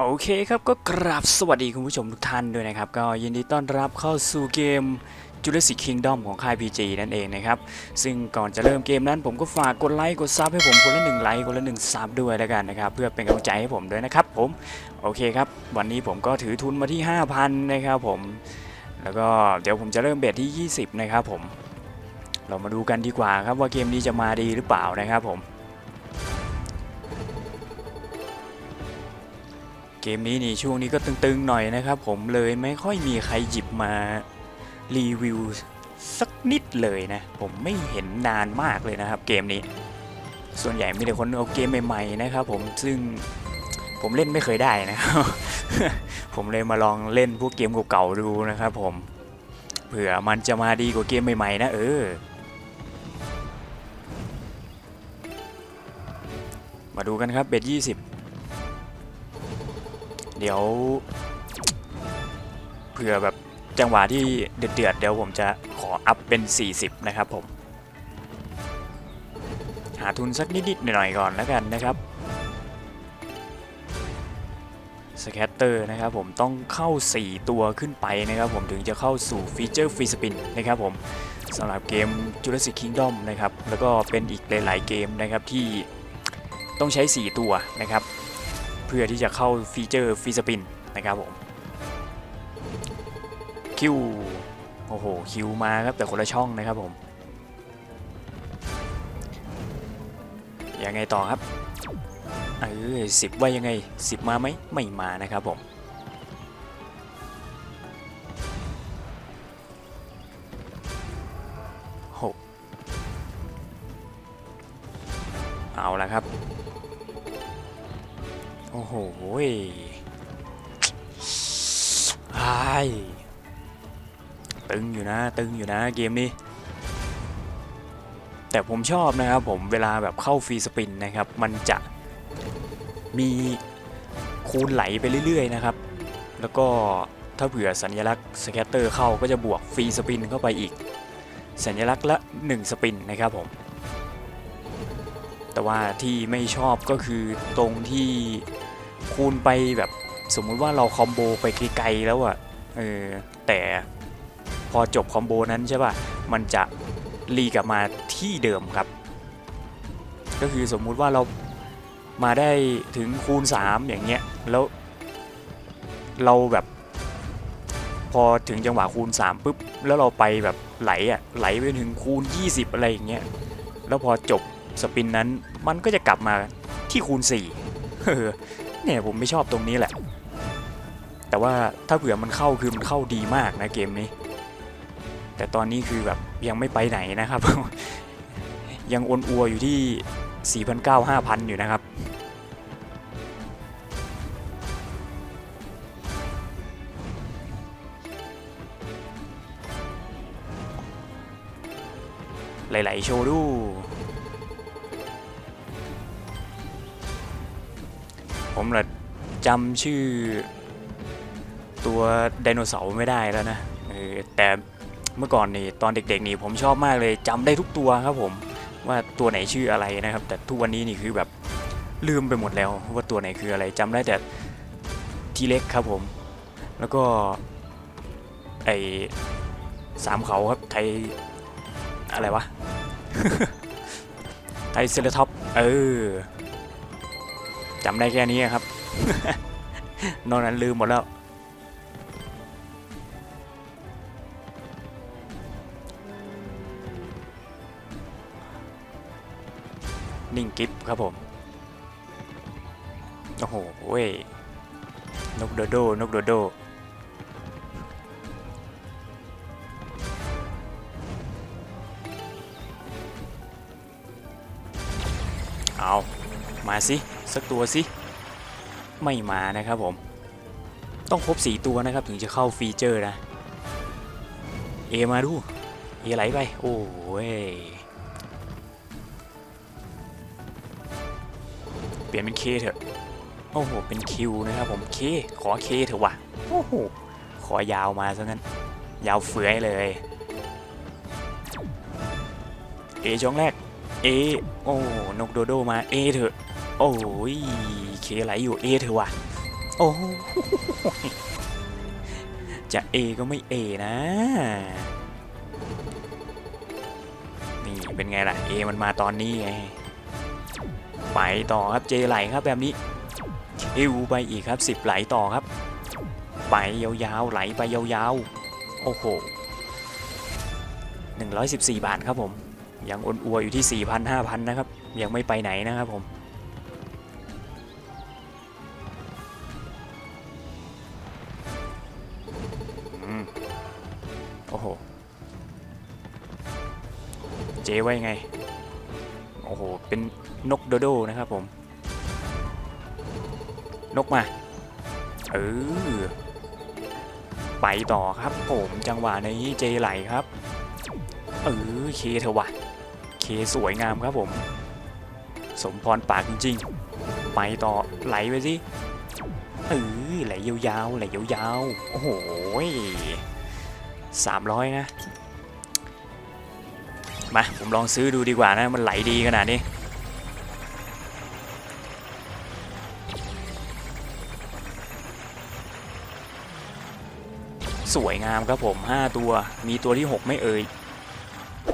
โอเคครับก็กราบสวัสดีคุณผู้ชมทุกท่านด้วยนะครับ ก็ยินดีต้อนรับเข้าสู่เกม Jurassic Kingdom ของค่าย PG นั่นเองนะครับ ซึ่งก่อนจะเริ่มเกมนั้น ผมก็ฝากกดไลค์กดซับให้ผมคนละหนึ่งไลค์คนละหนึ่งซับด้วยแล้วกันนะครับ เพื่อเป็นกำลังใจให้ผมด้วยนะครับผมโอเคครับ วันนี้ผมก็ถือทุนมาที่ 5,000 นะครับผม แล้วก็เดี๋ยวผมจะเริ่มเบทที่ 20 นะครับผม เรามาดูกันดีกว่าครับว่าเกมนี้จะมาดีหรือเปล่านะครับผม เกมนี้นี่ช่วงนี้ก็ตึงๆหน่อยนะครับ ผมเลยไม่ค่อยมีใครหยิบมารีวิวสักนิดเลยนะ ผมไม่เห็นนานมากเลยนะครับ เกมนี้ ส่วนใหญ่มีแต่คนเอาเกมใหม่ๆนะครับ ผมซึ่งผมเล่นไม่เคยได้นะครับผมเลยมาลองเล่นพวกเกมเก่าๆดูนะครับ ผมเผื่อมันจะมาดีกว่าเกมใหม่ๆนะเออ มาดูกันครับเบ็ดยี่สิบ เดี๋ยวเผื่อแบบจังหวะที่เดือดๆเดี๋ยวผมจะขออัพเป็น 40 นะครับผม หาทุนสักนิดๆหน่อยๆก่อนแล้วกันนะครับสแคตเตอร์นะครับผมต้องเข้า 4 ตัวขึ้นไปนะครับผมถึงจะเข้าสู่ฟีเจอร์ฟรีสปินนะครับผมสำหรับเกม Jurassic Kingdom นะครับแล้วก็เป็นอีกหลาย ๆ เกมนะครับที่ต้องใช้ 4 ตัวนะครับ เพื่อที่จะเข้าฟีเจอร์ฟีสปินนะครับผมคิวโอ้โหคิวมาครับแต่คนละช่องนะครับผมยังไงต่อครับเออสิบว่ายังไงสิบมาไหมไม่มานะครับผมหกเอาละครับ โอ้โหยไอ้ายตึงอยู่นะ ตึงอยู่นะเกมนี้ แต่ผมชอบนะครับผมเวลาแบบเข้าฟรีสปินนะครับ มันจะมีคูณไหลไปเรื่อย ๆ นะครับ แล้วก็ถ้าเผื่อสัญลักษณ์สแคตเตอร์เข้าก็จะบวกฟรีสปินเข้าไปอีก สัญลักษณ์ละ 1 สปินนะครับผม แต่ว่าที่ไม่ชอบก็คือตรงที่คูณไปแบบสมมุติว่าเราคอมโบไปไกลๆแล้วอะเออแต่พอจบคอมโบนั้นใช่ป่ะมันจะรีกลับมาที่เดิมครับ ก็คือสมมุติว่าเรามาได้ถึงคูณ 3 อย่างเงี้ยแล้วเราแบบพอถึงจังหวะคูณ 3ปุ๊บแล้วเราไปแบบไหลอะไหลไปถึงคูณ 20 อะไรอย่างเงี้ยแล้วพอจบ สปินนั้น มันก็จะกลับมาที่คูณ4เออเนี่ยผมไม่ชอบตรงนี้แหละ แต่ว่าถ้าเผื่อมันเข้าคือมันเข้าดีมากนะเกมนี้ แต่ตอนนี้คือแบบยังไม่ไปไหนนะครับ ยังอวนอัวอยู่ที่ 4,900 5,000 อยู่นะครับหลาย ๆ โชว์ดู ผมละจำชื่อ ตัวไดโนเสาร์ไม่ได้แล้วนะเออแต่เมื่อก่อนนี่ตอนเด็ก ๆ นี่ผมชอบมากเลยจำได้ทุกตัวครับผมว่าตัวไหนชื่ออะไรนะครับ แต่ทุกวันนี้นี่คือแบบลืมไปหมดแล้วว่าตัวไหนคืออะไรจำได้แต่ทีเล็กครับผม แล้วก็ไอสามเขาครับไทยอะไรวะ ไทยเซเลท็อปเออ จำได้แค่นี้ครับ นอกนั้นลืมหมดแล้ว นิ่งกิฟครับผม โอ้โหเว้ยนกโดโดนกโดโดเอา มาสิสักตัวสิไม่มานะครับผม ต้องครบ4ตัวนะครับถึงจะเข้าฟีเจอร์นะ เอมาดูเอไหลไป โอ้ยเปลี่ยนเป็นเคเถอะ โอ้โห เป็นคิวนะครับผมเคขอเคเถอะวะโอ้โห ขอยาวมาซะงั้น ยาวเฟือยเลยเอช่องแรกเอโอ้นกโดโดมาเอเถอะ โอ้ยเคไหลอยู่เอเถอะวะโอ้โหจะเอก็ไม่เอนะ นี่เป็นไงล่ะเอมันมาตอนนี้ไงไปต่อครับเจไหลครับแบบนี้คิวไปอีกครับ10ไหลต่อครับ ไปยาวๆไหลไปยาวๆ โอ้โห114 บาทครับผม ยังอ้วนอัวอยู่ที่ 4,000 5,000 นะครับ ยังไม่ไปไหนนะครับผม ไว้ไง โอ้โห เป็นนกโดโดนะครับผม นกมา เออ ไปต่อครับผมจังหวะนี้เจไหลครับ เออ เคเถอะวะ เคสวยงามครับผม สมพรปากจริงๆ ไปต่อไหลไปสิ เออ ไหลยาวๆ ไหลยาวๆ โอ้โหสามร้อยนะ มาผมลองซื้อดูดีกว่านะ มันไหลดีขนาดนี้สวยงามครับผม 5 ตัว มีตัวที่ 6 ไม่เอ่ย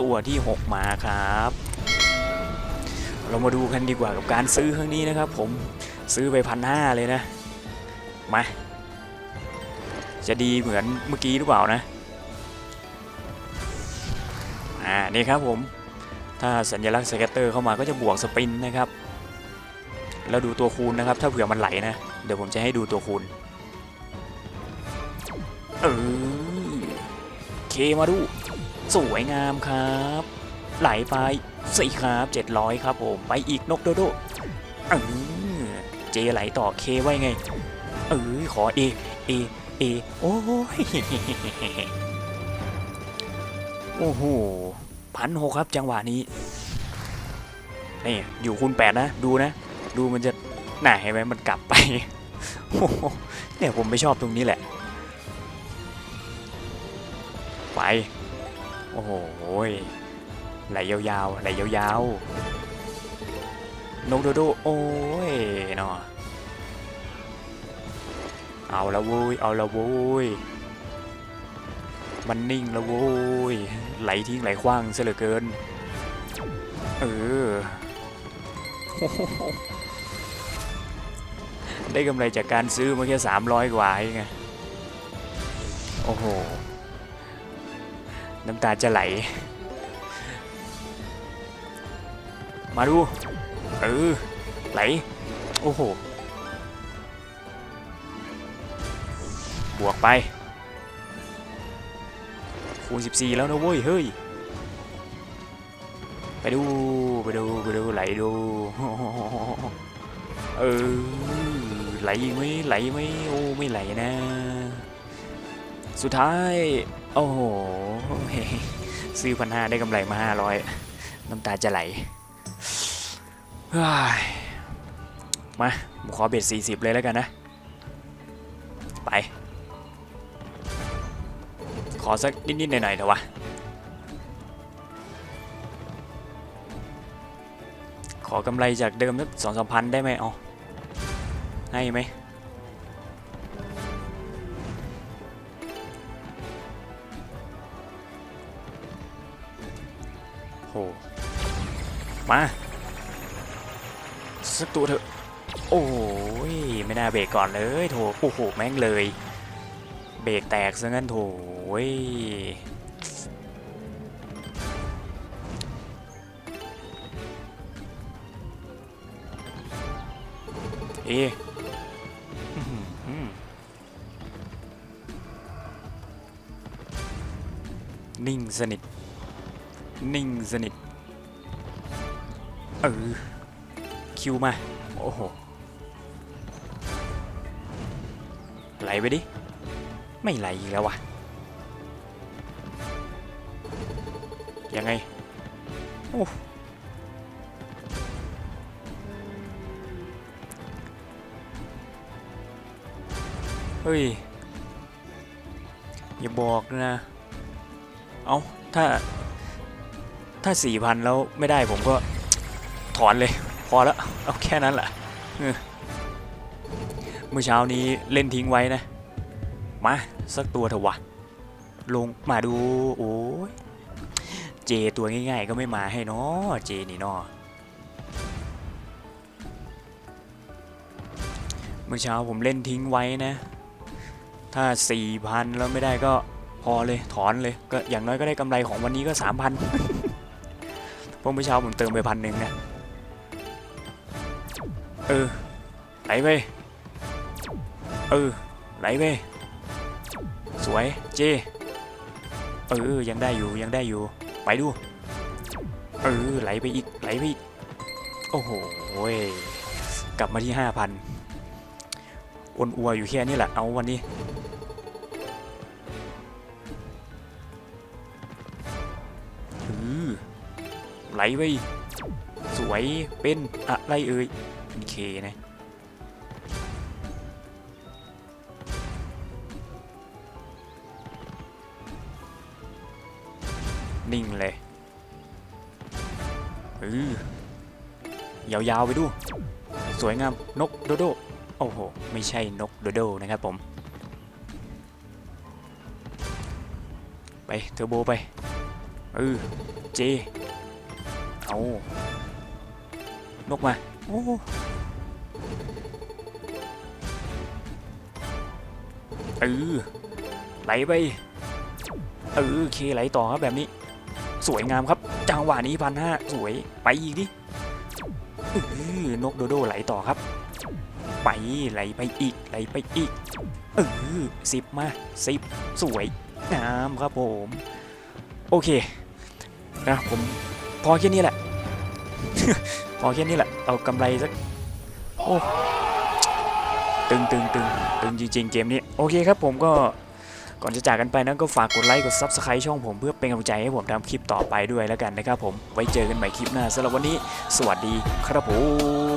ตัวที่ 6 มาครับ เรามาดูกันดีกว่ากับการซื้อครั้งนี้นะครับ ผมซื้อไปพันห้าเลยนะ มา จะดีเหมือนเมื่อกี้หรือเปล่านะ อ่านี่ครับผมถ้าสัญลักษณ์สเก็ตเตอร์เข้ามาก็จะบวกสปินนะครับ แล้วดูตัวคูณนะครับ ถ้าเผื่อมันไหลนะ เดี๋ยวผมจะให้ดูตัวคูณเออเคมาดู สวยงามครับ ไหลไปสี่ครับ700ครับผมไปอีกนกโดโดเออเจไหลต่อเคไว้ไงเออขอเอเอเอโอ้ยโอ้โห พันหกครับจังหวะนี้ นี่อยู่คูณแปดนะ ดูนะ ดูมันจะหน่าเห็นไหมมันกลับไปโอ้โหเนี่ยผมไม่ชอบตรงนี้แหละ ไป โอ้โหไหลยาวๆไหลยาวๆนกโดโดโอ้ยเนาะเอาละโว้ยเอาละโว้ยมันนิ่งล้วโว้ย ไหลทิ้งไหลคว้างซะเหลือเกิน เออ ได้กำไรจากการซื้อมาแค่300กว่าเองไงโอ้โห น้ำตาจะไหล มาดู เออ ไหล โอ้โห บวกไป คูณ14 แล้วนะเว้ย เฮ้ย ไปดู ไปดู ไปดู ไหลดู เออ ไหลไหมไหลไหมโอ้ ไม่ไหลนะ สุดท้าย โอ้โห ซื้อพันห้าได้กำไรมาห้าร้อยน้ำตาจะไหลมาผมขอเบ็ดสี่สิบเลยแล้วกันนะ ไป ขอสักนิดๆหน่อยๆเถอะวะ ขอกำไรจากเดิมสักสองสามพันได้ไหมเอาให้ไหมโห มา สักตัวเถอะ โอ้ย ไม่น่าเบรกก่อนเลย โถ โอ้โห แม่งเลย เบรกแตกซะงั้นโถยเอะอื้อหือนิ่งสนิท นิ่งสนิท เออ คิวมา โอ้โห ไหลไปดิ ไม่ไหลอีกแล้ววะยังไง โอ้เฮ้ย อย่าบอกนะ เอาถ้า ถ้าสี่พันแล้วไม่ได้ผมก็ถอนเลย พอแล้ว เอาแค่นั้นแหละเออเมื่อเช้านี้เล่นทิ้งไว้นะ มา สักตัวเถอะวะ ลงมาดู โอ้ยเจตัวง่ายๆ ก็ไม่มาให้เนาะเจนี่เนาะเมื่อเช้าผมเล่นทิ้งไว้นะ ถ้า 4,000 แล้วไม่ได้ก็พอเลยถอนเลยก็อย่างน้อยก็ได้กำไรของวันนี้ก็ 3,000พราะเมื่อเช้าผมเติมไปพันหนึ่งนะ เออไหลไปเออไหลไป สวยเจเออยังได้อยู่ยังได้อยู่ ไปดู เออไหลไปอีกไหลไปอีก โอ้โหยกลับมาที่ห้าพันอ้วนอัวอยู่แค่นี้แหละเอาวันนี้เออไหลไปสวยเป็นอะไรเอ่ยเป็นเคนะ นิ่งเลยเออยาวๆไปดู สวยงามนกโดโดโอ้โห ไม่ใช่นกโดโดนะครับผม ไปเทอร์โบไปเออเจเอานกมาโอ้เออไหลไปเออเคไหลต่อครับแบบนี้ สวยงามครับ จังหวะนี้พันห้าสวยไปอีกดิเออนกโดโดไหลต่อครับ ไปไหลไปอีกไหลไปอีกเออสิบมาสิบสวยงามครับผม โอเคนะผมพอแค่นี้แหละ พอแค่นี้แหละ เอากำไรสักโอ้ตึงตึงตึงตึงจริงๆเกมนี้ โอเคครับผมก็ ก่อนจะจากกันไปนั้นก็ฝากกดไลค์กด Subscribe ช่องผมเพื่อเป็นกำลังใจให้ผมทำคลิปต่อไปด้วยแล้วกันนะครับผมไว้เจอกันใหม่คลิปหน้าสำหรับวันนี้ สวัสดีครับผม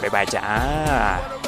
บ๊ายบายจ้า